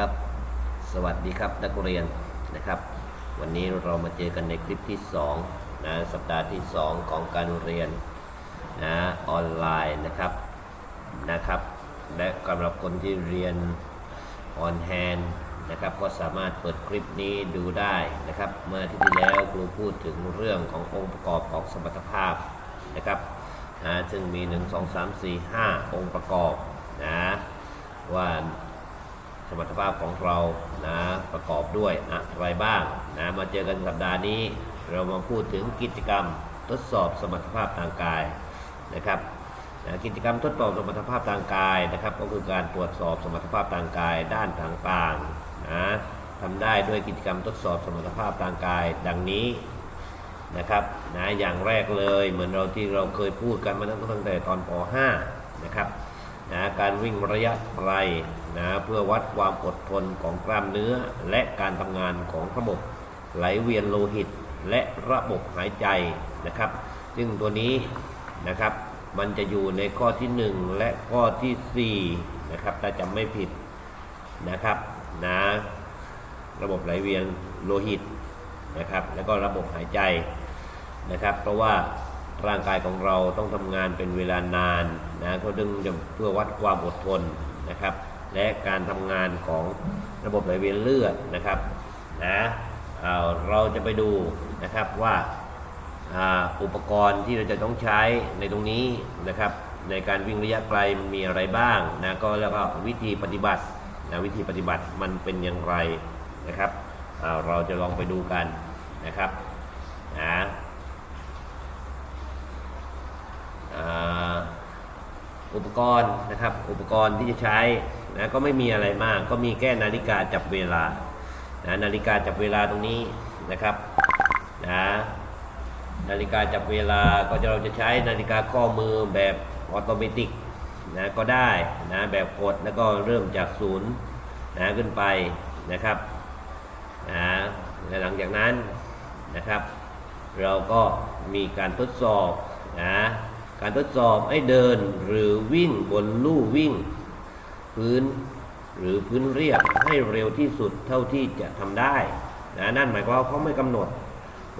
ครับ สวัสดีครับนักเรียนนะครับ วันนี้เรามาเจอกันในคลิปที่2นะสัปดาห์ที่ 2 ของการเรียนนะออนไลน์นะครับนะครับ และสำหรับคนที่เรียนออนแฮนนะครับก็สามารถเปิดคลิปนี้ดูได้นะครับ เมื่อที่ที่แล้วครูพูดถึงเรื่องขององค์ประกอบของสมรรถภาพนะครับนะซึ่งมี 1 2 3 4 5 องค์ประกอบนะว่า มรรถภาพของเรานะประกอบด้วยอะไรบ้างนะมาเจอกันสัปดาห์นี้ เรามาพูดถึงกิจกรรมทดสอบสมรรถภาพทางกายนะครับนะกิจกรรมทดสอบสมรรถภาพทางกายนะครับ ก็คือการตรวจสอบสมรรถภาพทางกายด้านต่างๆนะทำได้ด้วยกิจกรรมทดสอบสมรรถภาพทางกายดังนี้นะครับนะอย่างแรกเลยเหมือนเราที่เราเคยพูดกันมาตั้งแต่ตอนป .5 นะครับนะการวิ่งระยะไกล นะเพื่อวัดความอดทนของกล้ามเนื้อและการทำงานของระบบไหลเวียนโลหิต และระบบหายใจนะครับ ซึ่งตัวนี้นะครับมันจะอยู่ในข้อที่ 1 และข้อที่4นะครับถ้าจำไม่ผิดนะครับนะระบบไหลเวียนโลหิตนะครับแล้วก็ระบบหายใจนะครับเพราะว่าร่างกายของเราต้องทำงานเป็นเวลานานนะก็ดึงจะเพื่อวัดความอดทนนะครับ และการทำงานของระบบไหลเวียนเลือดนะครับนะเเราจะไปดูนะครับว่าอ,าอุปกรณ์ที่เราจะต้องใช้ในตรงนี้นะครับ ในการวิ่งระยะไกลมันมีอะไรบ้างนะก็แล้วก็วิธีปฏิบัตินะวิธีปฏิบัติมันเป็นอย่างไรนะครับเราจะลองไปดูกันนะครับนะอ่าอุปกรณ์นะครับอุปกรณ์ที่จะใช้ นะก็ไม่มีอะไรมาก ก็มีแค่นาฬิกาจับเวลานะนาฬิกาจับเวลาตรงนี้นะครับนะนาฬิกาจับเวลาก็จะเราจะใช้นาฬิกาข้อมือแบบออโตเมติกนะก็ได้นะแบบกดแล้วก็เริ่มจากศูนย์นะขึ้นไปนะครับนะและหลังจากนั้นนะครับ เราก็มีการทดสอบนะการทดสอบให้เดินหรือวิ่งบนลู่วิ่ง พื้น หรือพื้นเรียบให้เร็วที่สุดเท่าที่จะทำได้นะนั่นหมายความว่าเขาไม่กำหนด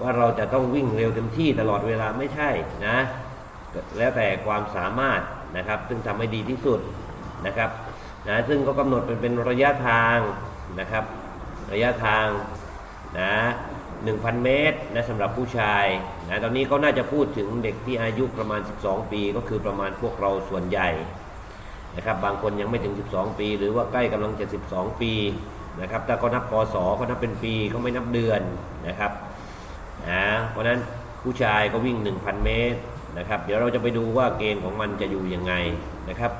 ว่าเราจะต้องวิ่งเร็วเต็มที่ตลอดเวลาไม่ใช่นะ แล้วแต่ความสามารถนะครับ ซึ่งทำให้ดีที่สุดนะครับนะซึ่งก็กำหนดเป็นเป็นระยะทางนะครับ ระยะทางนะ1,000 เมตรนะสำหรับผู้ชายนะตอนนี้เขาน่าจะพูดถึงเด็กที่อายุประมาณ 12 ปี ก็คือประมาณพวกเราส่วนใหญ่ นะครับบางคนยังไม่ถึง 12 ปี หรือว่าใกล้กำลังจะ12 ปีนะครับถ้าเขานับพศเขานับเป็นปีเขาไม่นับเดือนนะครับนะเพราะฉะนั้นผู้ชายก็วิ่ง 1,000 เมตรนะครับ เดี๋ยวเราจะไปดูว่าเกณฑ์ของมันจะอยู่ยังไงนะครับ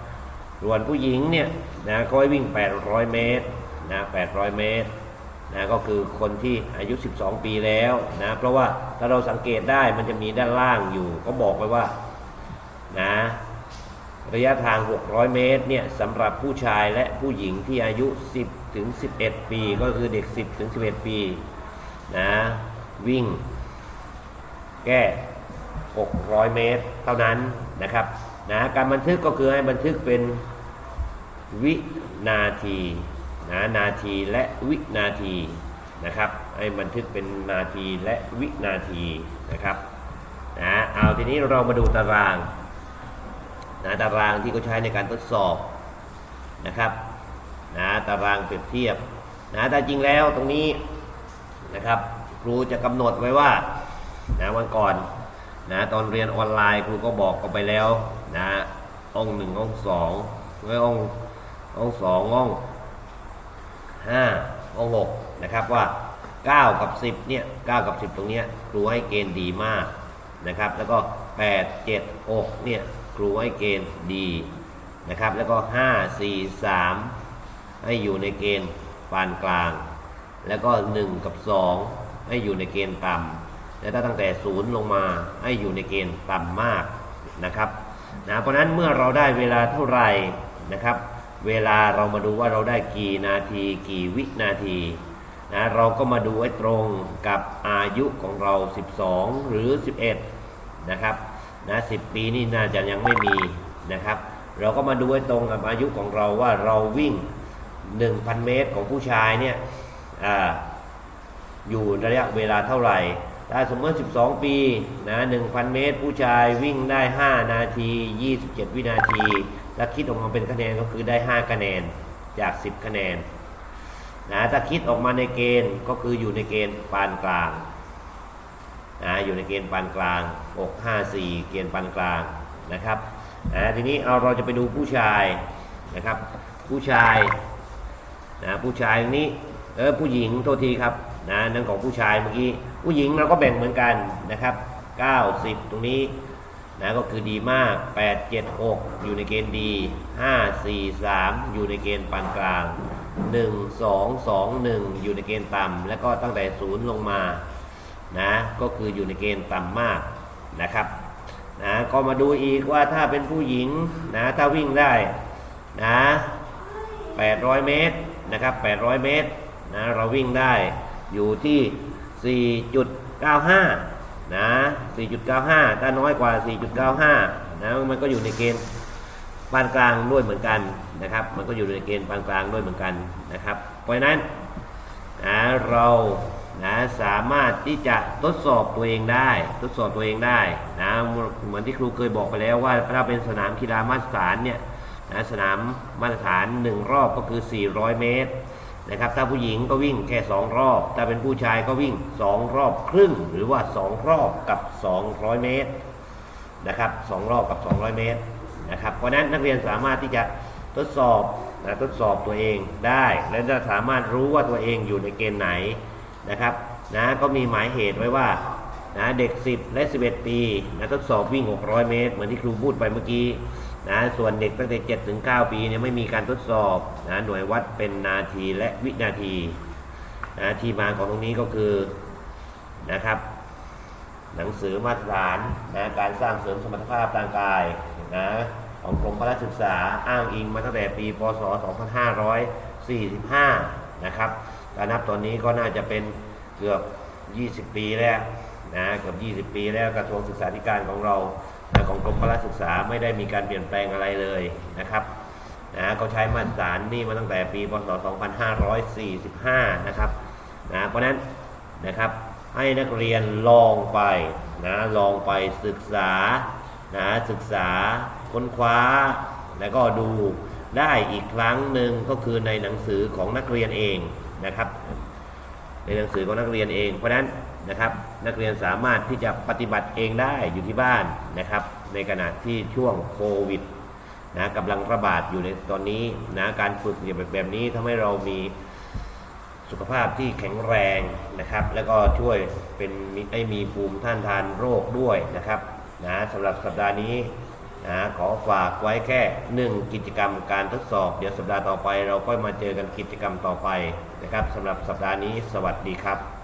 ส่วนผู้หญิงเนี่ยนะเขาให้วิ่ง 800 เมตรนะ800 เมตรนะก็คือคนที่อายุ 12 ปีแล้วนะเพราะว่าถ้าเราสังเกตได้มันจะมีด้านล่างอยู่ ก็บอกไว้ว่านะ ระยะทาง 600 เมตรเนี่ยสำหรับผู้ชายและผู้หญิงที่อายุ 10 ถึง 11 ปี ก็คือเด็ก 10 ถึง 11 ปีนะวิ่ง แก้ 600 เมตร เท่านั้นนะครับนะการบันทึกก็คือให้บันทึกเป็นวินาทีนะนาทีและวินาทีนะครับ ให้บันทึกเป็นนาทีและวินาทีนะครับนะเอาทีนี้เรามาดูตาราง นะตารางที่เขาใช้ในการทดสอบนะครับนะตารางเปรียบเทียบนะแต่จริงแล้วตรงนี้นะครับครูจะกำหนดไว้ว่านะวันก่อนนะตอนเรียนออนไลน์ครูก็บอกกันไปแล้วนะองหนึ่งองสองไม่ององสององห้าองหกนะครับว่า 9 กับ 10เนี่ย9กับ 10 ตรงเนี้ยครูให้เกณฑ์ดีมากนะครับ แล้วก็ 8 7 6เนี่ย ครูให้เกณฑ์ดีนะครับ แล้วก็ 5 4 3 ให้อยู่ในเกณฑ์ปานกลาง แล้วก็ 1 กับ 2 ให้อยู่ในเกณฑ์ต่ำและถ้าตั้งแต่0ลงมาให้อยู่ในเกณฑ์ต่ำมากนะครับนะเพราะฉะนั้นเมื่อเราได้เวลาเท่าไหร่นะครับ เวลาเรามาดูว่าเราได้กี่นาที กี่วินาทีนะเราก็มาดูให้ตรงกับอายุของเรา 12 หรือ 11 นะครับ นะ10ปีนี่น่าจะยังไม่มีนะครับ เราก็มาดูให้ตรงกับอายุของเราว่าเราวิ่ง 1,000 เมตรของผู้ชายเนี่ยออยู่ระยะเวลาเท่าไหร่ ถ้าสมมติ 12 ปีนะ1,000 เมตร ผู้ชายวิ่งได้ 5 นาที 27 วินาที แล้วคิดออกมาเป็นคะแนนก็คือได้ 5 คะแนนจาก 10 คะแนนนะถ้าคิดออกมาในเกณฑ์ก็คืออยู่ในเกณฑ์ปานกลาง นะอยู่ในเกณฑ์ปานกลางอก54 เกณฑ์ปานกลางนะครับนะทีนี้เอาเราจะไปดูผู้ชายนะครับ ผู้ชายนะผู้ชายตรงนี้เออผู้หญิงโทษทีครับนะนั่นของผู้ชายเมื่อกี้ผู้หญิงเราก็แบ่งเหมือนกันนะครับ 90 ตรงนี้นะก็คือดีมาก 8 7 6 อยู่ในเกณฑ์ดี 5 4 3 อยู่ในเกณฑ์ปานกลาง 1 2 2 1 อยู่ในเกณฑ์ต่ำแล้วก็ตั้งแต่ศูนย์ลงมา นะก็คืออยู่ในเกณฑ์ต่ำมากนะครับนะก็มาดูอีกว่าถ้าเป็นผู้หญิงนะถ้าวิ่งได้นะ800 เมตรนะครับ 800 เมตรนะเราวิ่งได้อยู่ที่ 4.95 นะ 4.95 ถ้าน้อยกว่า 4.95 นะมันก็อยู่ในเกณฑ์ปานกลางด้วยเหมือนกันนะครับ มันก็อยู่ในเกณฑ์ปานกลางด้วยเหมือนกันนะครับ เพราะนั้นนะเรา นะสามารถที่จะทดสอบตัวเองได้ ทดสอบตัวเองได้นะเหมือนที่ครูเคยบอกไปแล้วว่าถ้าเป็นสนามกีฬามาตรฐานเนี่ยนะสนามมาตรฐาน 1 รอบก็คือ 400 เมตรนะครับถ้าผู้หญิงก็วิ่งแค่ 2 รอบ ถ้าเป็นผู้ชายก็วิ่ง 2 รอบครึ่ง หรือว่า 2 รอบกับ 200 เมตรนะครับ2รอบกับ 200 เมตรนะครับเพราะนั้นนักเรียนสามารถที่จะทดสอบนะทดสอบตัวเองได้ และจะสามารถรู้ว่าตัวเองอยู่ในเกณฑ์ไหน นะครับนะก็มีหมายเหตุไว้ว่านะเด็ก 10 และ 11 ปีนะทดสอบวิ่ง 600 เมตร เหมือนที่ครูพูดไปเมื่อกี้นะส่วนเด็กตั้งแต่7ถึง9ปีเนี่ยไม่มีการทดสอบนะหน่วยวัดเป็นนาทีและวินาทีนะที่มาของตรงนี้ก็คือนะครับ หนังสือมาตรฐานนะการสร้างเสริมสมรรถภาพร่างกายนะของกรมพละศึกษาอ้างอิงมาตั้งแต่ปีพศ 2545 นะครับ การนับตอนนี้ก็น่าจะเป็นเกือบ 20 ปีแล้วนะเกือบ 20 ปีแล้วกระทรวงศึกษาธิการของเราของกรมพละศึกษาไม่ได้มีการเปลี่ยนแปลงอะไรเลยนะครับนะเขาใช้มาตรฐานนี่มาตั้งแต่ปีพศ 2545 นะครับนะเพราะนั้นนะครับให้นักเรียนลองไปนะลองไปศึกษานะศึกษาค้นคว้า แล้วก็ดูได้อีกครั้งหนึ่งก็คือในหนังสือของนักเรียนเอง นะครับ ในหนังสือของนักเรียนเอง เพราะฉะนั้นนะครับนักเรียนสามารถที่จะปฏิบัติเองได้อยู่ที่บ้านนะครับ ในขณะที่ช่วงโควิดนะกำลังระบาดอยู่ในตอนนี้นะการฝึกแบบแบบนี้ทำให้เรามีสุขภาพที่แข็งแรงนะครับ แล้วก็ช่วยเป็นมิให้มีภูมิต้านทานโรคด้วยนะครับนะสำหรับสัปดาห์นี้ นะขอฝากไว้แค่หนึ่งกิจกรรมการทดสอบ เดี๋ยวสัปดาห์ต่อไป เราค่อยมาเจอกันกิจกรรมต่อไปนะครับสำหรับสัปดาห์นี้สวัสดีครับ